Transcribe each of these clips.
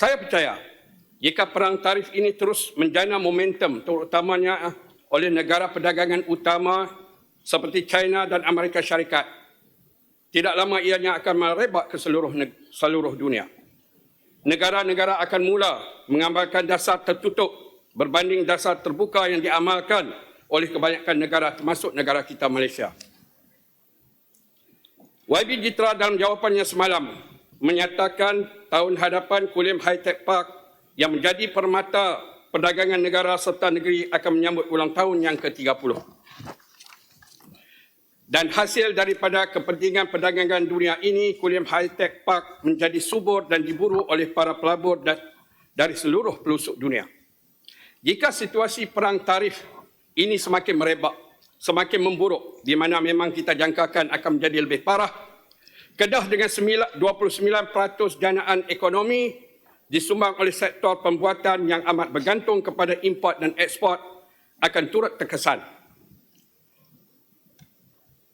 Saya percaya jika perang tarif ini terus menjana momentum terutamanya oleh negara perdagangan utama seperti China dan Amerika Syarikat, tidak lama ianya akan merebak ke seluruh seluruh dunia. Negara-negara akan mula mengamalkan dasar tertutup berbanding dasar terbuka yang diamalkan oleh kebanyakan negara termasuk negara kita Malaysia. YB Jitra dalam jawapannya semalam menyatakan tahun hadapan Kulim High Tech Park yang menjadi permata perdagangan negara serta negeri akan menyambut ulang tahun yang ke-30. Dan hasil daripada kepentingan perdagangan dunia ini, Kulim High Tech Park menjadi subur dan diburu oleh para pelabur da- dari seluruh pelosok dunia. Jika situasi perang tarif ini semakin merebak, semakin memburuk, di mana memang kita jangkakan akan menjadi lebih parah, Kedah dengan sembilan- 29% danaan ekonomi disumbang oleh sektor pembuatan yang amat bergantung kepada import dan ekspor akan turut terkesan.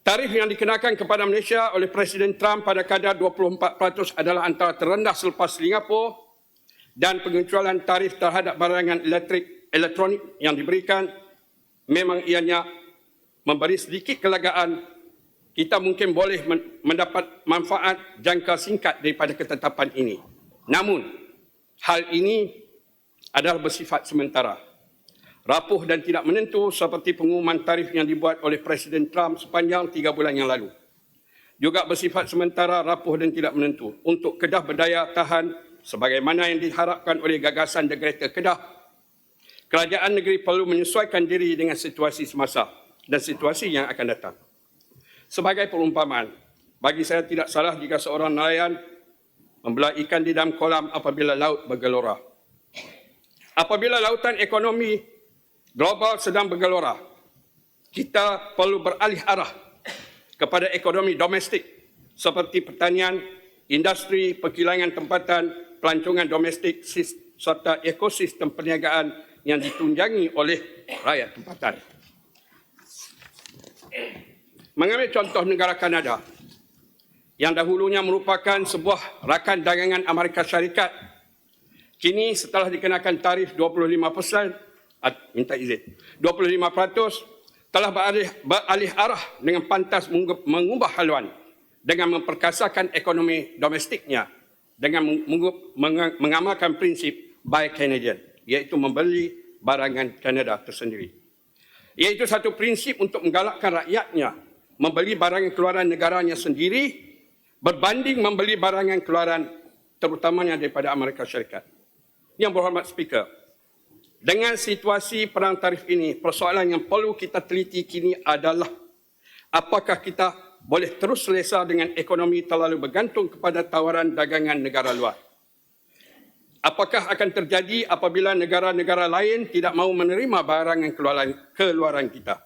Tarif yang dikenakan kepada Malaysia oleh Presiden Trump pada kadar 24% adalah antara terendah selepas Singapura dan pengecualian tarif terhadap barangan elektrik elektronik yang diberikan memang ianya memberi sedikit kelegaan kita mungkin boleh men- mendapat manfaat jangka singkat daripada ketetapan ini. Namun, hal ini adalah bersifat sementara. Rapuh dan tidak menentu seperti pengumuman tarif yang dibuat oleh Presiden Trump sepanjang tiga bulan yang lalu. Juga bersifat sementara, rapuh dan tidak menentu untuk Kedah berdaya tahan sebagaimana yang diharapkan oleh gagasan The Greater Kedah. Kerajaan negeri perlu menyesuaikan diri dengan situasi semasa dan situasi yang akan datang. Sebagai perumpamaan, bagi saya tidak salah jika seorang nelayan membelah ikan di dalam kolam apabila laut bergelora. Apabila lautan ekonomi global sedang bergelora, kita perlu beralih arah kepada ekonomi domestik seperti pertanian, industri, perkilangan tempatan, pelancongan domestik serta ekosistem perniagaan yang ditunjangi oleh rakyat tempatan. Mengambil contoh negara Kanada yang dahulunya merupakan sebuah rakan dagangan Amerika Syarikat. Kini setelah dikenakan tarif 25% at- minta izin 25% telah beralih, beralih arah dengan pantas mengu- mengubah haluan dengan memperkasakan ekonomi domestiknya dengan mengamalkan prinsip buy Canadian iaitu membeli barangan Kanada tersendiri. Iaitu satu prinsip untuk menggalakkan rakyatnya membeli barangan keluaran negaranya sendiri berbanding membeli barangan keluaran terutamanya daripada Amerika Syarikat. Yang berhormat Speaker, dengan situasi perang tarif ini, persoalan yang perlu kita teliti kini adalah apakah kita boleh terus selesa dengan ekonomi terlalu bergantung kepada tawaran dagangan negara luar. Apakah akan terjadi apabila negara-negara lain tidak mahu menerima barangan keluaran, keluaran kita?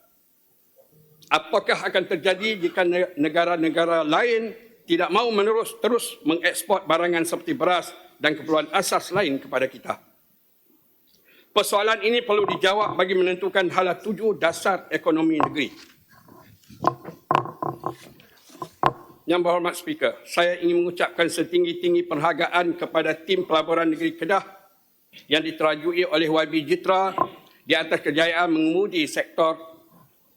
Apakah akan terjadi jika ne- negara-negara lain tidak mahu menerus terus mengekspor barangan seperti beras dan keperluan asas lain kepada kita. Persoalan ini perlu dijawab bagi menentukan hala tuju dasar ekonomi negeri. Yang berhormat Speaker, saya ingin mengucapkan setinggi-tinggi penghargaan kepada tim pelaburan negeri Kedah yang diterajui oleh YB Jitra di atas kejayaan mengemudi sektor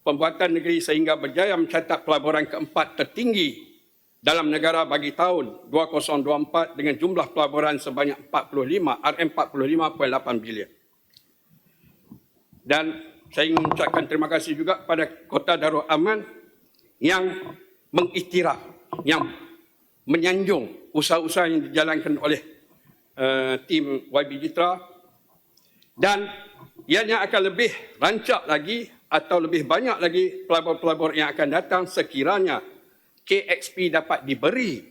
pembuatan negeri sehingga berjaya mencatat pelaburan keempat tertinggi dalam negara bagi tahun 2024 dengan jumlah pelaburan sebanyak 45 RM45.8 bilion. Dan saya ingin mengucapkan terima kasih juga kepada Kota Darul Aman yang mengiktiraf, yang menyanjung usaha-usaha yang dijalankan oleh uh, tim YB Jitra dan ianya akan lebih rancak lagi atau lebih banyak lagi pelabur-pelabur yang akan datang sekiranya KXP dapat diberi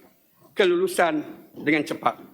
kelulusan dengan cepat.